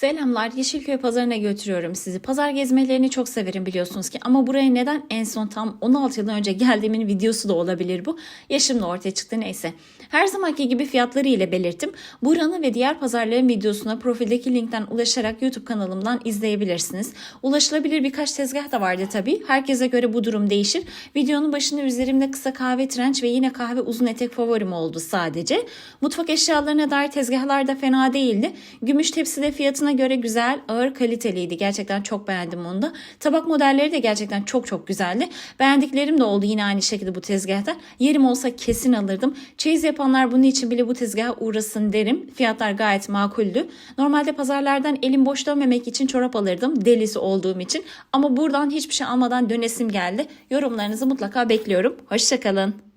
Selamlar, Yeşilköy pazarına götürüyorum sizi. Pazar gezmelerini çok severim biliyorsunuz ki ama buraya neden en son tam 16 yıl önce geldiğimin videosu da olabilir bu. Yaşım da ortaya çıktı neyse. Her zamanki gibi fiyatları ile belirttim. Buranın ve diğer pazarların videosuna profildeki linkten ulaşarak YouTube kanalımdan izleyebilirsiniz. Ulaşılabilir birkaç tezgah da vardı tabii. Herkese göre bu durum değişir. Videonun başında üzerimde kısa kahve trenç ve yine kahve uzun etek favorim oldu sadece. Mutfak eşyalarına dair tezgahlar da fena değildi. Gümüş tepsi de fiyatına göre güzel, ağır, kaliteliydi. Gerçekten çok beğendim onu da. Tabak modelleri de gerçekten çok çok güzeldi. Beğendiklerim de oldu yine aynı şekilde bu tezgahta. Yerim olsa kesin alırdım. Çeyiz yapanlar bunun için bile bu tezgaha uğrasın derim. Fiyatlar gayet makuldü. Normalde pazarlardan elim boş dönmemek için çorap alırdım. Delisi olduğum için. Ama buradan hiçbir şey almadan dönesim geldi. Yorumlarınızı mutlaka bekliyorum. Hoşçakalın.